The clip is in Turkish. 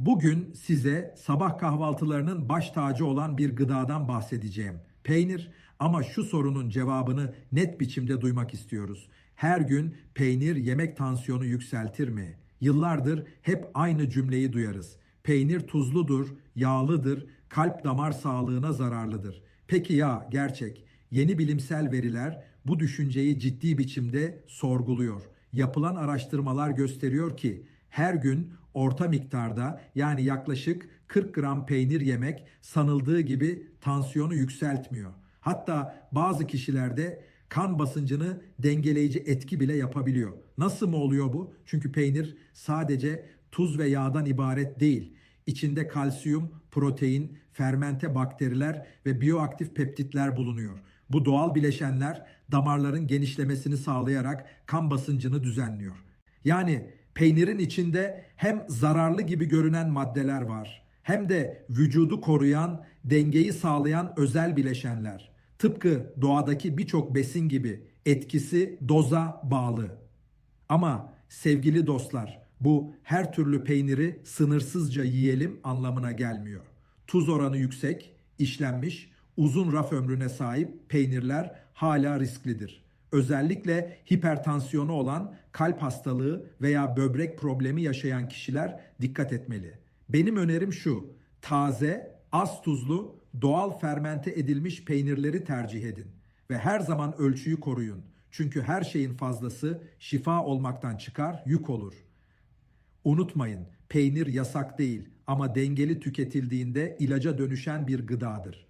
Bugün size sabah kahvaltılarının baş tacı olan bir gıdadan bahsedeceğim. Peynir ama şu sorunun cevabını net biçimde duymak istiyoruz. Her gün peynir yemek tansiyonu yükseltir mi? Yıllardır hep aynı cümleyi duyarız. Peynir tuzludur, yağlıdır, kalp damar sağlığına zararlıdır. Peki ya gerçek? Yeni bilimsel veriler bu düşünceyi ciddi biçimde sorguluyor. Yapılan araştırmalar gösteriyor ki her gün orta miktarda yani yaklaşık 40 gram peynir yemek sanıldığı gibi tansiyonu yükseltmiyor. Hatta bazı kişilerde kan basıncını dengeleyici etki bile yapabiliyor. Nasıl mı oluyor bu? Çünkü peynir sadece tuz ve yağdan ibaret değil. İçinde kalsiyum, protein, fermente bakteriler ve bioaktif peptitler bulunuyor. Bu doğal bileşenler damarların genişlemesini sağlayarak kan basıncını düzenliyor. Yani peynirin içinde hem zararlı gibi görünen maddeler var hem de vücudu koruyan, dengeyi sağlayan özel bileşenler. Tıpkı doğadaki birçok besin gibi etkisi doza bağlı. Ama sevgili dostlar, bu her türlü peyniri sınırsızca yiyelim anlamına gelmiyor. Tuz oranı yüksek, işlenmiş, uzun raf ömrüne sahip peynirler hala risklidir. Özellikle hipertansiyonu olan, kalp hastalığı veya böbrek problemi yaşayan kişiler dikkat etmeli. Benim önerim şu: taze, az tuzlu, doğal fermente edilmiş peynirleri tercih edin ve her zaman ölçüyü koruyun. Çünkü her şeyin fazlası şifa olmaktan çıkar, yük olur. Unutmayın, peynir yasak değil ama dengeli tüketildiğinde ilaca dönüşen bir gıdadır.